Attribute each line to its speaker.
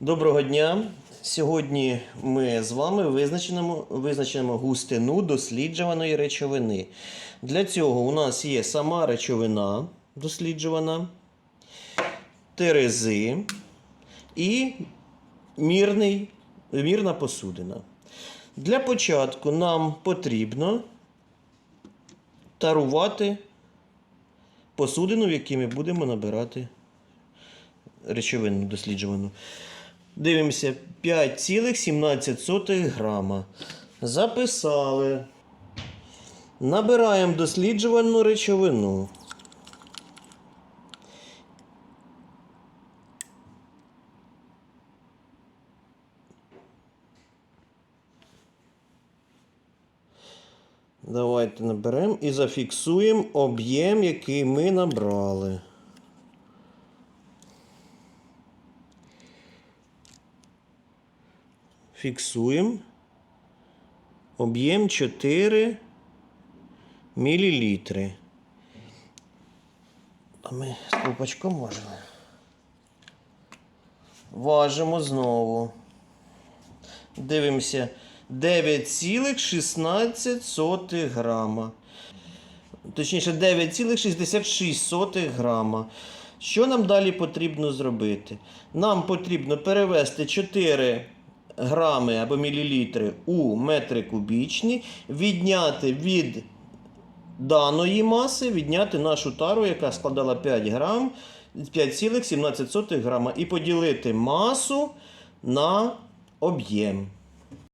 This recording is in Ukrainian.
Speaker 1: Доброго дня! Сьогодні ми з вами визначимо, визначимо густину досліджуваної речовини. Для цього у нас є сама речовина досліджувана, терези і мірний, мірна посудина. Для початку нам потрібно тарувати посудину, в якій ми будемо набирати речовину досліджувану. Дивимося 5,17 грама. Записали. Набираємо досліджувану речовину. Давайте наберемо і зафіксуємо об'єм, який ми набрали. Фіксуємо. Об'єм 4 мілілітри. А ми з колпачком можемо. Важимо знову. Дивимося 9,16 грама. Точніше, 9,66 грама. Що нам далі потрібно зробити? Нам потрібно перевести 4 грами або мілілітри у метри кубічні, відняти від даної маси, відняти нашу тару, яка складала 5 грам, 5,17 грама, і поділити масу на об'єм.